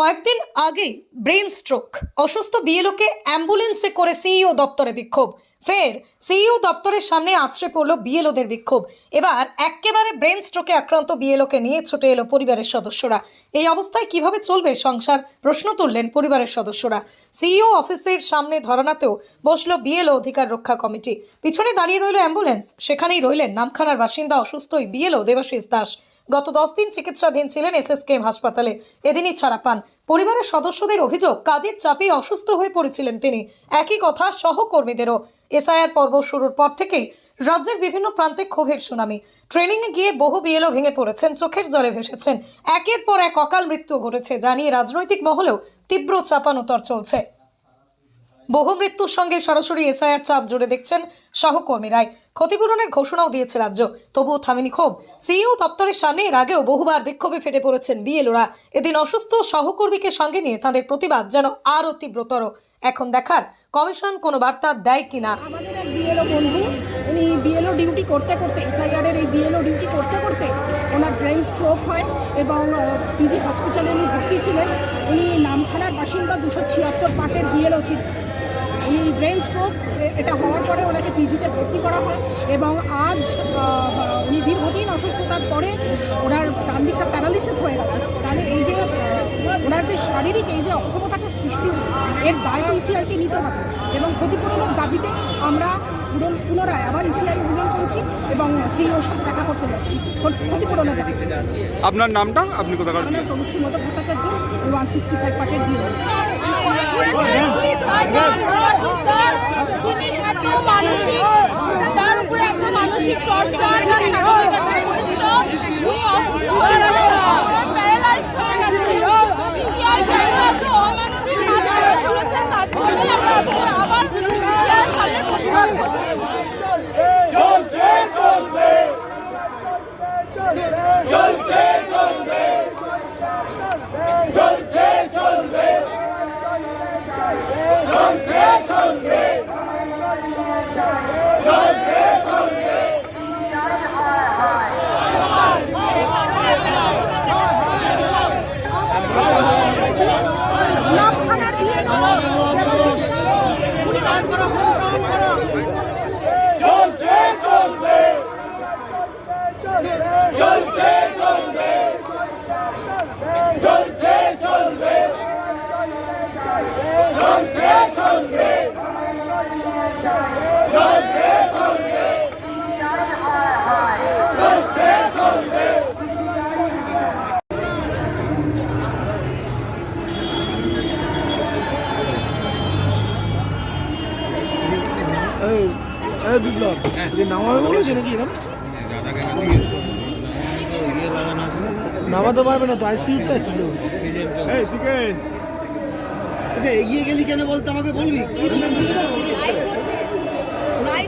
কয়েকদিন আগেই brain stroke. অসুস্থ বিএলওকে অ্যাম্বুলেন্সে করে সিইও দপ্তরে বিক্ষোভ। ফের সিইও দপ্তরের সামনে আছড়ে পড়ল বিএলওদের বিক্ষোভ। এবার একেবারে ব্রেন স্ট্রোকে আক্রান্ত বিএলওকে নিয়ে ছুটে এলো পরিবারের সদস্যরা। এই অবস্থায় কীভাবে চলবে সংসার? প্রশ্ন তুললেন পরিবারের সদস্যরা। সিইও অফিসের সামনে ধরানাতেও বসল বিএলও অধিকার রক্ষা কমিটি। পিছনে দাঁড়িয়ে রইল অ্যাম্বুলেন্স। সেখানেই রইলেন নামখানার বাসিন্দা অসুস্থই বিএলও দেবাশিস দাস। গত দশ দিন চিকিৎসাধীন ছিলেন এসএসকেএম হাসপাতালে। এদিনই ছাড়া পান। পরিবারের সদস্যদের অভিযোগ, কাজের চাপে অসুস্থ হয়ে পড়েছিলেন তিনি। একই কথা সহকর্মীদেরও। এসআইআর পর্ব শুরুর পর থেকেই রাজ্যের বিভিন্ন প্রান্তে ক্ষোভের সুনামি। ট্রেনিংয়ে গিয়ে বহু বিএলও ভেঙে পড়েছেন, চোখের জলে ভেসেছেন। একের পর এক অকাল মৃত্যু ঘটেছে, জানিয়ে রাজনৈতিক মহলেও তীব্র চাপানোতর চলছে। বহু মৃত্যুর সঙ্গে সরাসরি এসআইআর চাপ জুড়ে দেখছেন সহকর্মীরাই। ক্ষতিপূরণের ঘোষণাও দিয়েছে রাজ্য। তবুও থামেনি ক্ষোভ। সিইও দপ্তরের সামনে এর আগেও বহুবার বিক্ষোভে ফেটে পড়েছেন বিএলওরা। এদিন অসুস্থ সহকর্মীকে সঙ্গে নিয়ে তাদের প্রতিবাদ যেন আরও তীব্রতর। এখন দেখার, কমিশন কোনো বার্তা দেয় কিনা? আমাদের এক বিএলও বন্ধু, উনি বিএলও ডিউটি করতে করতে এসআইআরের এই বিএলও ডিউটি করতে করতে ওনার ব্রেন স্ট্রোক হয় এবং পিজি হসপিটালে উনি ভর্তি ছিলেন। উনি নামখানার বাসিন্দা দুশো ছিয়াত্তর পার্টের বিএলও ছিলেন। উনি ব্রেন স্ট্রোক এটা হওয়ার পরে ওনাকে পিজিতে ভর্তি করা হয় এবং আজ উনি দীর্ঘদিন অসুস্থতার পরে ওনার ডান দিকটা প্যারালিসিস হয়ে গেছে। সৃষ্টি এর দায় তো ইসিআরকে নিতে হবে এবং ক্ষতিপূরণের দাবিতে আমরা পুনর- পুনরায় আবার ইসিআই অভিযান করেছি এবং সিইওর সাথে দেখা করতে যাচ্ছি ক্ষতি- ক্ষতিপূরণের দাবিতে। আপনার নামটা? আপনি কোথাকার? তনুশ্রী মতো ভট্টাচার্য ওয়ান সিক্সটি ফাইভ পার্টের বিএলও যিনি এত মানসিক তার উপরে এত মানসিক টর্চার বা শারীরিক উনি অসুস্থ হয়ে প্যারালাইজ হয়ে গেছে ইসিআই কেন এত অমানবিক কাজ করে চলেছেন তার জন্য আমরা আজকে আবার ইসিআই সামনে প্রতিবাদ করতে এসেছি। নামখানার বিএলও এই এই বিপ্লব। তুমি নামাবে বলেছে নাকি এখানে? নামাতে পারবে না তো আইসিইউতে আছে তো। আচ্ছা এগিয়ে গেলি কেন বলতো আমাকে বলবি? কি